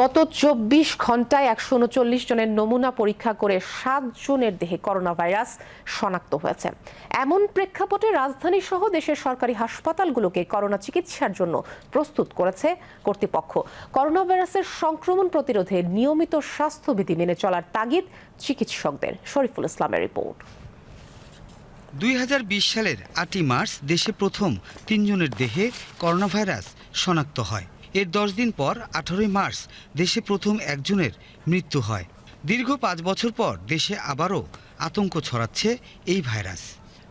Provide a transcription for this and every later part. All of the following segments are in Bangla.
গত চব্বিশ ঘন্টায় একশো উনচল্লিশ জনের নমুনা পরীক্ষা করে সাত জনের দেহে করোনা ভাইরাস শনাক্ত হয়েছে। এমন প্রেক্ষাপটে রাজধানী সহ দেশের সরকারি হাসপাতালগুলোকে করোনা চিকিৎসার জন্য প্রস্তুত করেছে কর্তৃপক্ষ। করোনা ভাইরাসের সংক্রমণ প্রতিরোধে নিয়মিত স্বাস্থ্যবিধি মেনে চলার তাগিদ চিকিৎসকদের। শরীফুল ইসলামের রিপোর্ট। দুই হাজার বিশ সালের আটই মার্চ দেশে প্রথম তিনজনের দেহে করোনা ভাইরাস শনাক্ত হয়। এর দশ দিন পর, আঠারোই মার্চ, দেশে প্রথম একজনের মৃত্যু হয়। দীর্ঘ পাঁচ বছর পর দেশে আবারও আতঙ্ক ছড়াচ্ছে এই ভাইরাস।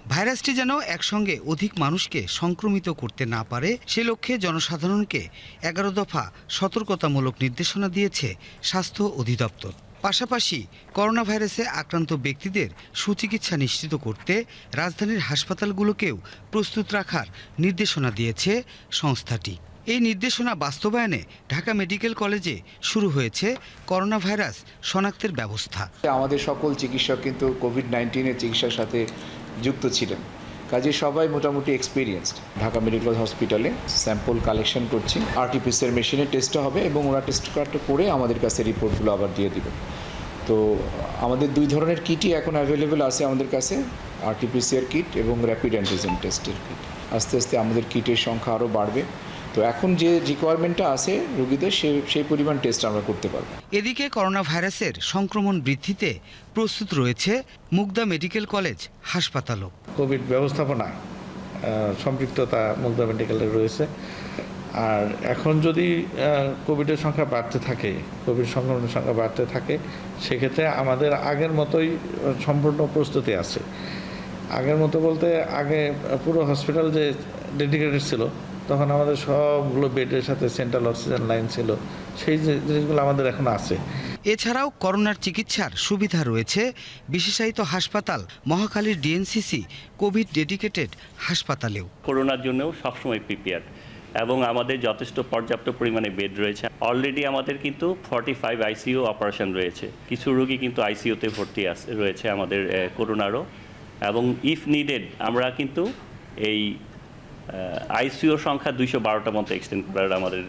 ভাইরাসটি যেন একসঙ্গে অধিক মানুষকে সংক্রমিত করতে না পারে, সে লক্ষ্যে জনসাধারণকে এগারো দফা সতর্কতামূলক নির্দেশনা দিয়েছে স্বাস্থ্য অধিদপ্তর। পাশাপাশি করোনা ভাইরাসে আক্রান্ত ব্যক্তিদের সুচিকিৎসা নিশ্চিত করতে রাজধানীর হাসপাতালগুলোকেও প্রস্তুত রাখার নির্দেশনা দিয়েছে সংস্থাটি। এই নির্দেশনা বাস্তবায়নে ঢাকা মেডিকেল কলেজে শুরু হয়েছে করোনা ভাইরাস শনাক্তের ব্যবস্থা। আমাদের সকল চিকিৎসক কিন্তু কোভিড নাইন্টিনের চিকিৎসার সাথে যুক্ত ছিলেন। কাজে সবাই মোটামুটি এক্সপিরিয়েন্সড ঢাকা মেডিকেল হসপিটালে স্যাম্পল কালেকশন করছি। আরটিপিসিআর মেশিনে টেস্ট হবে এবং ওরা টেস্ট কার্ডটা করে আমাদের কাছে রিপোর্টগুলো আবার দিয়ে দিবে। তো আমাদের দুই ধরনের কিটই এখন অ্যাভেলেবেল আছে আমাদের কাছে আরটিপিসিআর কিট এবং র্যাপিড অ্যান্টিজেন টেস্টের কিট আস্তে আস্তে আমাদের কিটের সংখ্যা আরও বাড়বে। তো এখন যে রিকোয়ারমেন্টটা আছে রুগীদের সে সেই পরিমাণ টেস্ট আমরা করতে পারব। এদিকে করোনা ভাইরাসের সংক্রমণ বৃদ্ধিতে প্রস্তুত রয়েছে মুগদা মেডিকেল কলেজ হাসপাতালও। কোভিড ব্যবস্থাপনা সম্পৃক্ততা মুগদা মেডিকেলের রয়েছে। আর এখন যদি কোভিডের সংখ্যা বাড়তে থাকে কোভিড সংক্রমণের সংখ্যা বাড়তে থাকে সেক্ষেত্রে আমাদের আগের মতোই সম্পূর্ণ প্রস্তুতি আছে। আগের মতো বলতে আগে পুরো হসপিটাল যে ডেডিকেটেড ছিল তখন আমাদের সবগুলো বেডের সাথে সেন্ট্রাল অক্সিজেন লাইন ছিল। সেই জিনিসগুলো আমাদের এখন আছে। এছাড়াও করোনার চিকিৎসার সুবিধা রয়েছে বিশেষায়িত হাসপাতাল মহাখালীর ডিএনসিসি কোভিড ডেডিকেটেড হাসপাতালেও। করোনার জন্যও সবসময় প্রিপেয়ার এবং আমাদের যথেষ্ট পর্যাপ্ত পরিমাণে বেড রয়েছে। অলরেডি আমাদের কিন্তু ফর্টি ফাইভ আইসিইউ অপারেশন রয়েছে। কিছু রোগী কিন্তু আইসিইউতে ভর্তি আছে রয়েছে আমাদের করোনারও। এবং ইফ নিডেড আমরা কিন্তু এই আইসিইউর সংখ্যা দুইশো বারোটা মতো এক্সটেন্ড করার আমাদের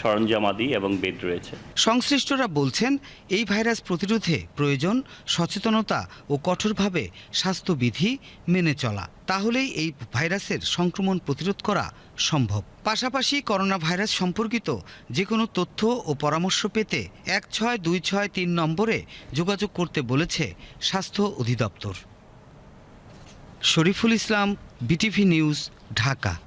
সরঞ্জামাদি এবং বেড রয়েছে। সংশ্লিষ্টরা বলছেন, এই ভাইরাস প্রতিরোধে প্রয়োজন সচেতনতা ও কঠোরভাবে স্বাস্থ্যবিধি মেনে চলা। তাহলেই এই ভাইরাসের সংক্রমণ প্রতিরোধ করা সম্ভব। পাশাপাশি করোনা ভাইরাস সম্পর্কিত যে কোনো তথ্য ও পরামর্শ পেতে এক ছয় দুই ছয় তিন নম্বরে যোগাযোগ করতে বলেছে স্বাস্থ্য অধিদপ্তর। Shariful Islam BTV news Dhaka.